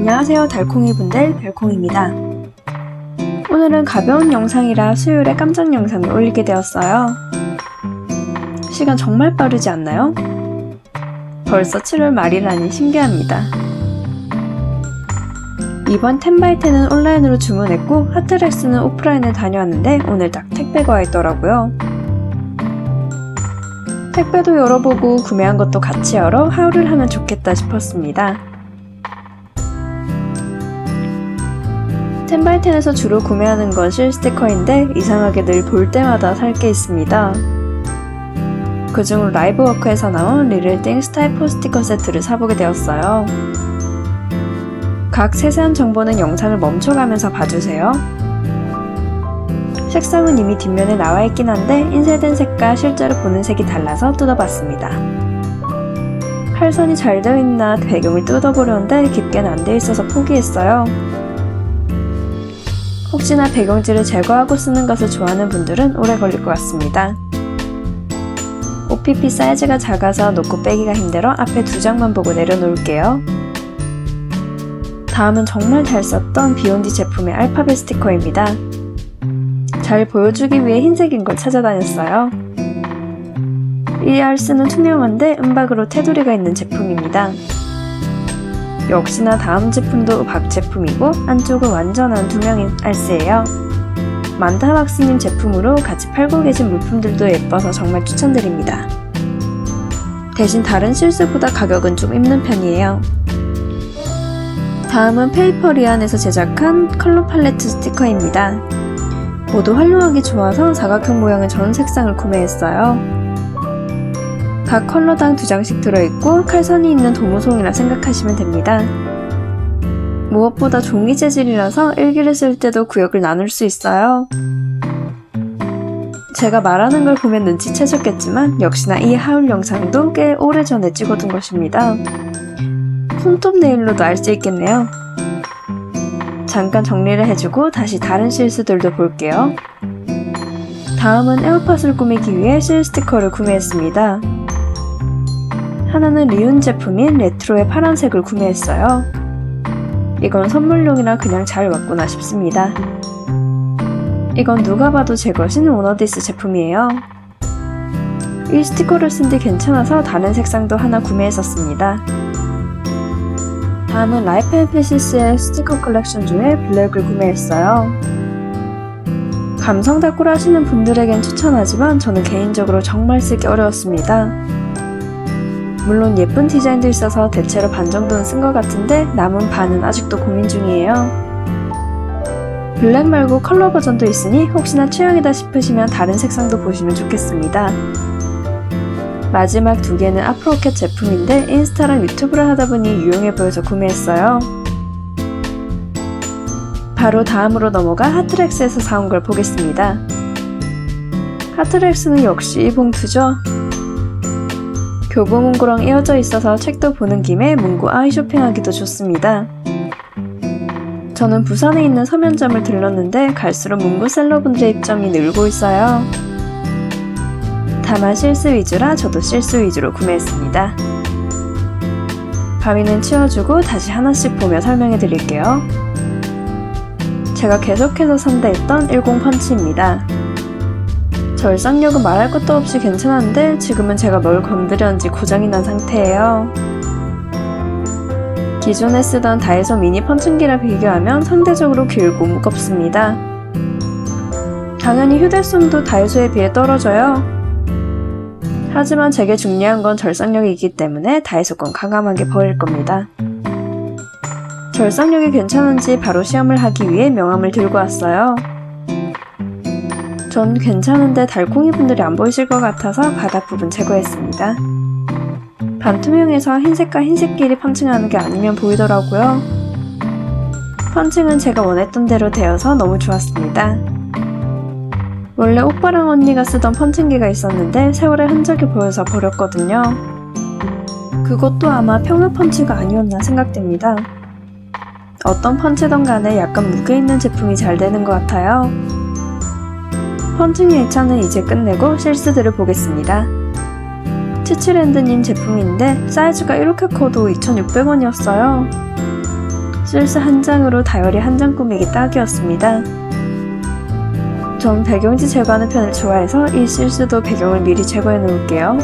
안녕하세요 달콩이 분들 별콩입니다. 오늘은 가벼운 영상이라 수요일에 깜짝 영상을 올리게 되었어요. 시간 정말 빠르지 않나요? 벌써 7월 말이라니 신기합니다. 이번 10바이텐은 온라인으로 주문했고 하트렉스는 오프라인을 다녀왔는데 오늘 딱 택배가 와 있더라고요. 택배도 열어보고 구매한 것도 같이 열어 하울을 하면 좋겠다 싶었습니다. 텐바이텐에서 주로 구매하는 건실 스티커인데 이상하게 늘 볼 때마다 살 게 있습니다. 그중 라이브워크에서 나온 리를띵 스타이프 스티커 세트를 사보게 되었어요. 각 세세한 정보는 영상을 멈춰가면서 봐주세요. 색상은 이미 뒷면에 나와 있긴 한데 인쇄된 색과 실제로 보는 색이 달라서 뜯어봤습니다. 칼선이 잘 되어 있나 배경을 뜯어보려는데 깊게는 안 되어 있어서 포기했어요. 혹시나 배경지를 제거하고 쓰는 것을 좋아하는 분들은 오래 걸릴 것 같습니다. OPP 사이즈가 작아서 놓고 빼기가 힘들어 앞에 두 장만 보고 내려놓을게요. 다음은 정말 잘 썼던 비욘디 제품의 알파벳 스티커입니다. 잘 보여주기 위해 흰색인 걸 찾아다녔어요. 이 알스는 투명한데 은박으로 테두리가 있는 제품입니다. 역시나 다음 제품도 박 제품이고 안쪽은 완전한 투명인 알스예요. 만타박스님 제품으로 같이 팔고 계신 물품들도 예뻐서 정말 추천드립니다. 대신 다른 실수보다 가격은 좀 있는 편이에요. 다음은 페이퍼리안에서 제작한 컬러 팔레트 스티커입니다. 모두 활용하기 좋아서 사각형 모양의 전 색상을 구매했어요. 각 컬러당 두 장씩 들어있고 칼선이 있는 도무송이라 생각하시면 됩니다. 무엇보다 종이 재질이라서 일기를 쓸 때도 구역을 나눌 수 있어요. 제가 말하는 걸 보면 눈치채셨겠지만 역시나 이 하울 영상도 꽤 오래전에 찍어둔 것입니다. 손톱 네일로도 알 수 있겠네요. 잠깐 정리를 해주고 다시 다른 실수들도 볼게요. 다음은 에어팟을 꾸미기 위해 실 스티커를 구매했습니다. 하나는 리운 제품인 레트로의 파란색을 구매했어요. 이건 선물용이라 그냥 잘 왔구나 싶습니다. 이건 누가 봐도 제 것인 워너디스 제품이에요. 이 스티커를 쓴 뒤 괜찮아서 다른 색상도 하나 구매했었습니다. 다음은 라이프 앤 피시스의 스티커 컬렉션 중에 블랙을 구매했어요. 감성 닦고를 하시는 분들에겐 추천하지만 저는 개인적으로 정말 쓰기 어려웠습니다. 물론 예쁜 디자인도 있어서 대체로 반 정도는 쓴 것 같은데 남은 반은 아직도 고민 중이에요. 블랙 말고 컬러 버전도 있으니 혹시나 취향이다 싶으시면 다른 색상도 보시면 좋겠습니다. 마지막 두 개는 아프로캣 제품인데 인스타랑 유튜브를 하다 보니 유용해 보여서 구매했어요. 바로 다음으로 넘어가 하트렉스에서 사온 걸 보겠습니다. 하트렉스는 역시 이 봉투죠. 교보 문구랑 이어져 있어서 책도 보는 김에 문구 아이 쇼핑하기도 좋습니다. 저는 부산에 있는 서면점을 들렀는데 갈수록 문구 셀러분들의 입점이 늘고 있어요. 다만 실수 위주라 저도 실수 위주로 구매했습니다. 바위는 치워주고 다시 하나씩 보며 설명해 드릴게요. 제가 계속해서 산다 했던 10 펀치입니다. 절삭력은 말할 것도 없이 괜찮았는데 지금은 제가 뭘 건드렸는지 고장이 난 상태예요. 기존에 쓰던 다이소 미니 펀칭기랑 비교하면 상대적으로 길고 무겁습니다. 당연히 휴대성도 다이소에 비해 떨어져요. 하지만 제게 중요한 건 절삭력이기 때문에 다이소 건 과감하게 버릴 겁니다. 절삭력이 괜찮은지 바로 시험을 하기 위해 명함을 들고 왔어요. 전 괜찮은데 달콩이 분들이 안 보이실 것 같아서 바닥 부분 제거했습니다. 반투명해서 흰색과 흰색끼리 펀칭하는 게 아니면 보이더라고요. 펀칭은 제가 원했던 대로 되어서 너무 좋았습니다. 원래 오빠랑 언니가 쓰던 펀칭기가 있었는데 세월의 흔적이 보여서 버렸거든요. 그것도 아마 평면 펀치가 아니었나 생각됩니다. 어떤 펀치던 간에 약간 무게있는 제품이 잘 되는 것 같아요. 펀칭 1차는 이제 끝내고 실수들을 보겠습니다. 치치랜드님 제품인데 사이즈가 이렇게 커도 2,600원이었어요. 쓸스 한 장으로 다이어리 한 장 꾸미기 딱이었습니다. 전 배경지 제거하는 편을 좋아해서 이 실수도 배경을 미리 제거해 놓을게요.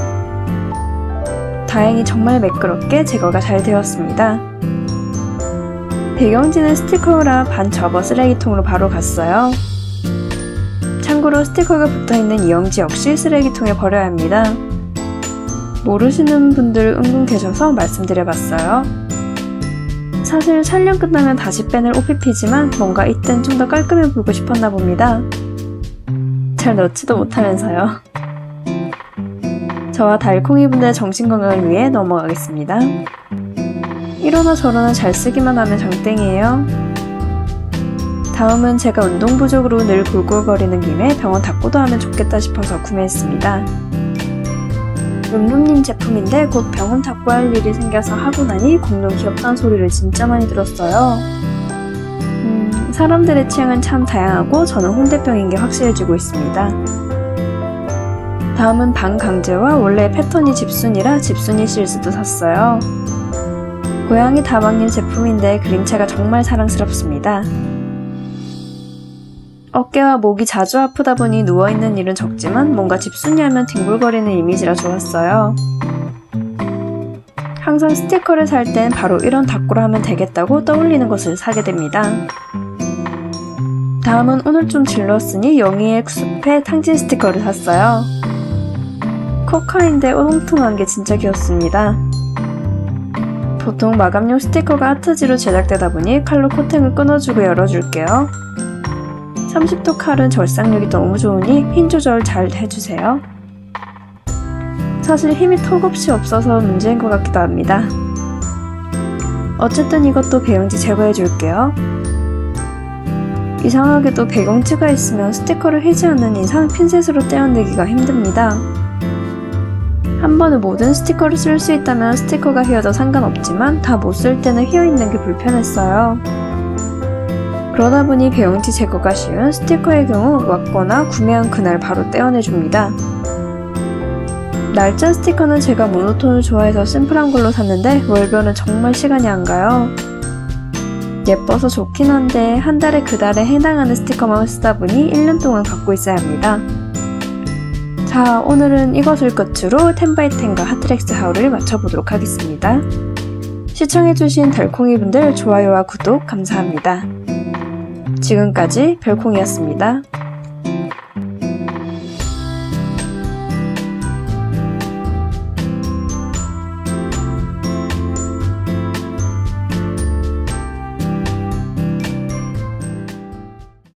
다행히 정말 매끄럽게 제거가 잘 되었습니다. 배경지는 스티커라 반 접어 쓰레기통으로 바로 갔어요. 참고로 스티커가 붙어있는 이 영지 역시 쓰레기통에 버려야 합니다. 모르시는 분들 은근 계셔서 말씀드려봤어요. 사실 촬영 끝나면 다시 빼낼 OPP지만 뭔가 이땐 좀 더 깔끔해 보이고 싶었나 봅니다. 잘 넣지도 못하면서요. 저와 달콩이 분들의 정신건강을 위해 넘어가겠습니다. 이러나 저러나 잘 쓰기만 하면 장땡이에요. 다음은 제가 운동 부족으로 늘 골골거리는 김에 병원 닦고도 하면 좋겠다 싶어서 구매했습니다. 룸룸님 제품인데 곧 병원 닦고 할 일이 생겨서 하고 나니 공룡 귀엽다는 소리를 진짜 많이 들었어요. 음, 사람들의 취향은 참 다양하고 저는 홍대병인 게 확실해지고 있습니다. 다음은 방강제와 원래 패턴이 집순이라 집순이 실스도 샀어요. 고양이 다방님 제품인데 그림체가 정말 사랑스럽습니다. 어깨와 목이 자주 아프다 보니 누워있는 일은 적지만 뭔가 집순이 하면 뒹굴거리는 이미지라 좋았어요. 항상 스티커를 살 땐 바로 이런 닭구로 하면 되겠다고 떠올리는 것을 사게 됩니다. 다음은 오늘 좀 질렀으니 영희의 숲에 탕진 스티커를 샀어요. 코카인데 오동통한 게 진짜 귀엽습니다. 보통 마감용 스티커가 하트지로 제작되다 보니 칼로 코팅을 끊어주고 열어줄게요. 30도 칼은 절삭력이 너무 좋으니 힘 조절 잘 해주세요. 사실 힘이 턱없이 없어서 문제인 것 같기도 합니다. 어쨌든 이것도 배용지 제거해 줄게요. 이상하게도 배경지가 있으면 스티커를 해지 않는 이상 핀셋으로 떼어내기가 힘듭니다. 한 번에 모든 스티커를 쓸 수 있다면 스티커가 휘어도 상관없지만 다 못 쓸 때는 휘어있는 게 불편했어요. 그러다 보니 배용지 제거가 쉬운 스티커의 경우 왔거나 구매한 그날 바로 떼어내줍니다. 날짜 스티커는 제가 모노톤을 좋아해서 심플한 걸로 샀는데 월별은 정말 시간이 안 가요. 예뻐서 좋긴 한데 한 달에 그 달에 해당하는 스티커만 쓰다 보니 1년 동안 갖고 있어야 합니다. 자, 오늘은 이것을 끝으로 10x10과 하트렉스 하울을 맞춰보도록 하겠습니다. 시청해주신 달콩이 분들 좋아요와 구독 감사합니다. 지금까지 별콩이었습니다.